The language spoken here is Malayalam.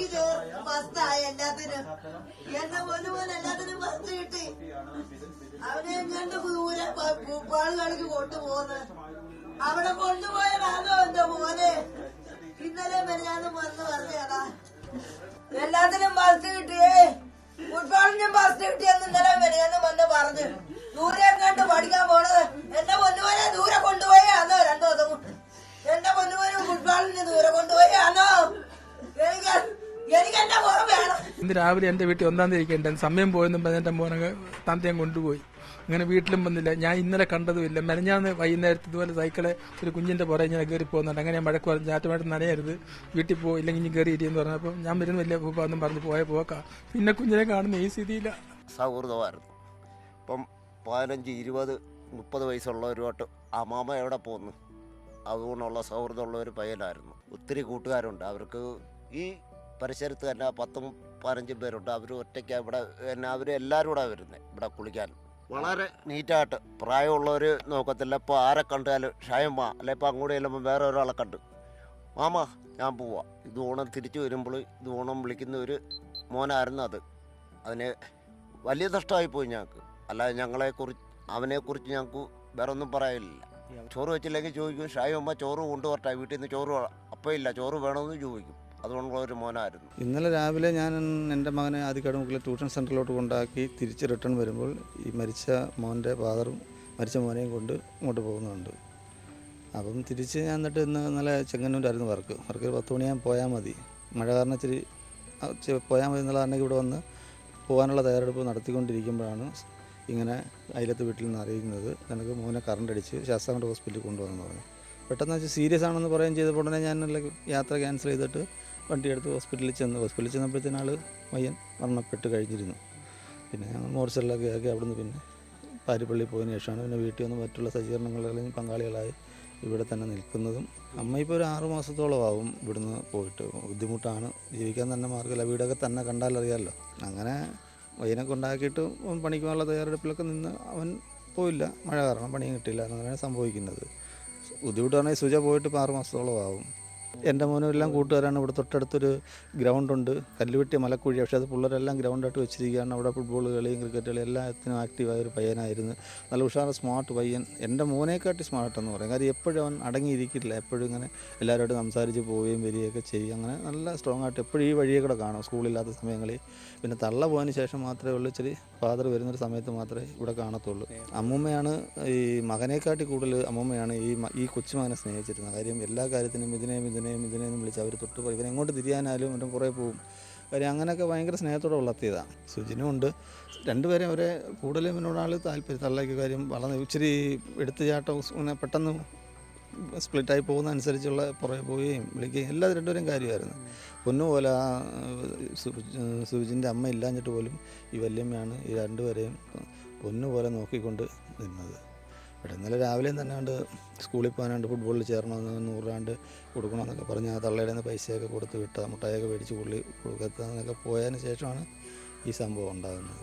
എനിക്ക് ഫസ്റ്റായി എല്ലാത്തിനും. എന്റെ പൊന്നു പോലെ എല്ലാത്തിനും മസ്ത് കിട്ടി. അവനെ എങ്ങനെ ദൂരെ പാളുകളിക്ക് കൊണ്ടുപോകുന്നത് അവിടെ കൊണ്ടുപോയതാണോ എന്റെ മോനെ? ഇന്നലെ മെനഞ്ഞാന്ന് വന്ന് പറഞ്ഞതാ. എല്ലാത്തിനും ഫസ്റ്റ് കിട്ടിയേ ഫുട്ബോളിനും ഫസ്റ്റ് കിട്ടിയെന്ന് ഇന്നലെ മെനഞ്ഞാന്ന് വന്ന് പറഞ്ഞു. ദൂരെ കണ്ട് പഠിക്കാൻ പോണത് എന്റെ പൊന്നുപോലെ ദൂരെ കൊണ്ടുപോയി അന്ന് രണ്ടു ദിവസം ഇന്ന് രാവിലെ എന്റെ വീട്ടിൽ ഒന്നാം തീയതി ഇരിക്കേണ്ടത് സമയം പോയെന്നും പറഞ്ഞ് എന്റെ മോനെ തന്തയും കൊണ്ടുപോയി. അങ്ങനെ വീട്ടിലും വന്നില്ല. ഞാൻ ഇന്നലെ കണ്ടതുമില്ല. മെനഞ്ഞാന്ന് വൈകുന്നേരത്ത് ഇതുപോലെ സൈക്കിളെ ഒരു കുഞ്ഞിന്റെ പുറകെ ഞാൻ കയറി പോകുന്നുണ്ട്. അങ്ങനെ മഴക്ക് പറഞ്ഞു ചാറ്റമായിട്ട് നനയരുത്. വീട്ടിൽ പോകും ഇല്ലെങ്കിൽ ഇനി കയറി ഇരിയെന്ന് പറഞ്ഞപ്പോൾ ഞാൻ വരുന്ന വലിയ എന്നും പറഞ്ഞ് പോയ പോക്കാം. പിന്നെ കുഞ്ഞിനെ കാണുന്ന ഈ സ്ഥിതിയില്ല സൗഹൃദമായിരുന്നു. ഇപ്പം പതിനഞ്ച് ഇരുപത് മുപ്പത് വയസ്സുള്ളവരുമായിട്ട് അമ്മാമ എവിടെ പോകുന്നു അതുകൊണ്ടുള്ള സൗഹൃദമുള്ള ഒരു പയ്യനായിരുന്നു. ഒത്തിരി കൂട്ടുകാരുണ്ട്. അവർക്ക് ഈ പരിസരത്ത് തന്നെ പത്തും പതിനഞ്ചും പേരുണ്ട്. അവർ ഒറ്റയ്ക്ക് ഇവിടെ പിന്നെ അവർ എല്ലാവരും കൂടെ വരുന്നത് ഇവിടെ കുളിക്കാൻ. വളരെ നീറ്റായിട്ട്. പ്രായമുള്ളവർ നോക്കത്തില്ല. ഇപ്പോൾ ആരെ കണ്ടാലും ഷയമ്മ അല്ലെ ഇപ്പോൾ അങ്ങോട്ട് ചെല്ലുമ്പോൾ വേറെ ഒരാളെ കണ്ട്. മാമ ഞാൻ പോവാ. ഇത് ഓണം തിരിച്ചു വരുമ്പോൾ ഇത് ഓണം വിളിക്കുന്ന ഒരു മോനായിരുന്നു അത്. അതിന് വലിയ നഷ്ടമായി പോയി ഞങ്ങൾക്ക് അല്ലാതെ അവനെ കുറിച്ച് ഞങ്ങൾക്ക് വേറെ ഒന്നും പറയാനില്ല ചോറ് വെച്ചില്ലെങ്കിൽ ചോദിക്കും. ഷായി അമ്മ ചോറ് കൊണ്ടുവരട്ടെ. വീട്ടിൽ നിന്ന് ചോറ് അപ്പം ഇല്ല ചോറ് വേണമെന്ന് ചോദിക്കും. അതുകൊണ്ടുള്ള ഒരു മോനായിരുന്നു. ഇന്നലെ രാവിലെ ഞാൻ എന്റെ മകനെ ആദ്യക്കാട് ട്യൂഷൻ സെന്ററിലോട്ട് കൊണ്ടാക്കി തിരിച്ച് റിട്ടേൺ വരുമ്പോൾ ഈ മരിച്ച മോന്റെ ഫാദറും മരിച്ച മോനെയും കൊണ്ട് ഇങ്ങോട്ട് പോകുന്നുണ്ട്. അപ്പം തിരിച്ച് ഞാൻ എന്നിട്ട് ഇന്ന് ഇന്നലെ ചെങ്ങന്നൂരായിരുന്നു വർക്ക്. വർക്ക് ഒരു പത്ത് മണിയാകുമ്പോൾ പോയാൽ മതി. മഴ കാരണം ഇച്ചിരി പോയാൽ മതി എന്നുള്ള കാരണം ഇവിടെ വന്ന് പോകാനുള്ള തയ്യാറെടുപ്പ് നടത്തിക്കൊണ്ടിരിക്കുമ്പോഴാണ് ഇങ്ങനെ അയലത്ത് വീട്ടിൽ നിന്ന് അറിയിക്കുന്നത്. എനിക്ക് മോനെ കറണ്ട് അടിച്ച് ശാസ്താംകോട് ഹോസ്പിറ്റലിൽ കൊണ്ടുവന്നു പറഞ്ഞു പെട്ടെന്ന് വെച്ച് സീരിയസ് ആണെന്ന് പറയുകയും ചെയ്തപ്പോൾ ഉടനെ ഞാൻ യാത്ര ക്യാൻസൽ ചെയ്തിട്ട് വണ്ടി എടുത്ത് ഹോസ്പിറ്റലിൽ ചെന്ന് ഹോസ്പിറ്റലിൽ ചെന്നപ്പോഴത്തേന് ആൾ പയ്യൻ മരണപ്പെട്ട് കഴിഞ്ഞിരുന്നു. പിന്നെ മോർച്ചറിലൊക്കെ ആക്കി അവിടുന്ന് പിന്നെ പാരിപ്പള്ളി പോയതിന് ശേഷമാണ് പിന്നെ വീട്ടിൽ നിന്ന് മറ്റുള്ള സജ്ജീകരണങ്ങളിൽ പങ്കാളികളായി ഇവിടെ തന്നെ നിൽക്കുന്നതും അമ്മ ഇപ്പോൾ ഒരു ആറു മാസത്തോളം ആവും ഇവിടുന്ന് പോയിട്ട്. ബുദ്ധിമുട്ടാണ്. ജീവിക്കാൻ തന്നെ മാർഗമില്ല. വീടൊക്കെ തന്നെ കണ്ടാലറിയാമല്ലോ അങ്ങനെ പയ്യനെ കൊണ്ടാക്കിയിട്ട് പണിക്കുവാനുള്ള തയ്യാറെടുപ്പിലൊക്കെ നിന്ന് അവൻ പോയില്ല. മഴ കാരണം പണിയും കിട്ടിയില്ല അങ്ങനെയാണ് സംഭവിക്കുന്നത്. ബുദ്ധിമുട്ടാണെങ്കിൽ സുജ പോയിട്ട് ഇപ്പോൾ ആറ് മാസത്തോളം ആവും. എന്റെ മോനും എല്ലാം കൂട്ടുകാരാണ്. ഇവിടെ തൊട്ടടുത്തൊരു ഗ്രൗണ്ടുണ്ട്. കല്ലുവെട്ടി മലക്കുഴി. പക്ഷേ അത് പിള്ളേരെല്ലാം ഗ്രൗണ്ടായിട്ട് വെച്ചിരിക്കുകയാണ്. അവിടെ ഫുട്ബോൾ കളിയും ക്രിക്കറ്റ് കളിയും എല്ലാത്തിനും ആക്റ്റീവായ ഒരു പയ്യനായിരുന്നു. നല്ല ഉഷാറ് സ്മാർട്ട് പയ്യൻ. എന്റെ മോനെക്കാട്ടി സ്മാർട്ടെന്ന് പറയും. കാര്യം എപ്പോഴും അവൻ അടങ്ങിയിരിക്കില്ല. എപ്പോഴും ഇങ്ങനെ എല്ലാവരോടും സംസാരിച്ച് പോവുകയും വരികയൊക്കെ ചെയ്യും. അങ്ങനെ നല്ല സ്ട്രോങ് ആയിട്ട് എപ്പോഴും ഈ വഴിയെ കൂടെ കാണും. സ്കൂളില്ലാത്ത സമയങ്ങളിൽ. പിന്നെ തള്ള പോയതിന് ശേഷം മാത്രമേ ഉള്ളൂ. ഇച്ചിരി ഫാദർ വരുന്നൊരു സമയത്ത് മാത്രമേ ഇവിടെ കാണത്തുള്ളൂ. അമ്മൂമ്മയാണ് ഈ മകനെക്കാട്ടി കൂടുതൽ അമ്മൂമ്മയാണ് ഈ ഈ കൊച്ചുമകനെ സ്നേഹിച്ചിരുന്നത്. കാര്യം എല്ലാ കാര്യത്തിനും ഇതിനെയും ഇതിനെയും ഇതിനെയും വിളിച്ച് അവർ തൊട്ട് പോയി ഇവരെങ്ങോട്ട് തിരിയാനാലും മറ്റും കുറേ പോവും കാര്യം അങ്ങനെയൊക്കെ ഭയങ്കര സ്നേഹത്തോടെ വളർത്തിയതാണ് സുജിനും ഉണ്ട്. രണ്ടുപേരും അവരെ കൂടുതലും എന്നോടാൾ താല്പര്യം. തള്ളയ്ക്ക് കാര്യം വളർന്ന് ഇച്ചിരി എടുത്തുചാട്ടം ഇങ്ങനെ പെട്ടെന്ന് സ്പ്ലിറ്റായി പോകുന്ന അനുസരിച്ചുള്ള പുറകെ പോവുകയും വിളിക്കുകയും എല്ലാ രണ്ടുപേരും കാര്യമായിരുന്നു. പൊന്നു പോലെ ആ സുജിന്റെ അമ്മ ഇല്ലാഞ്ഞിട്ട് പോലും ഈ വല്യമ്മയാണ് ഈ രണ്ടുപേരെയും പൊന്നു പോലെ നോക്കിക്കൊണ്ട് നിന്നത്. ഇവിടെ ഇന്നലെ രാവിലെയും തന്നെ കണ്ട് സ്കൂളിൽ പോകാനാണ്ട് ഫുട്ബോളിൽ ചേരണമെന്ന് നൂറാണ്ട് കൊടുക്കണമെന്നൊക്കെ പറഞ്ഞ് ആ തള്ളയുടെ നിന്ന് പൈസയൊക്കെ കൊടുത്ത് വിട്ട മുട്ടായൊക്കെ മേടിച്ച് പുള്ളി കൊടുക്കുക പോയതിന് ശേഷമാണ് ഈ സംഭവം ഉണ്ടാകുന്നത്.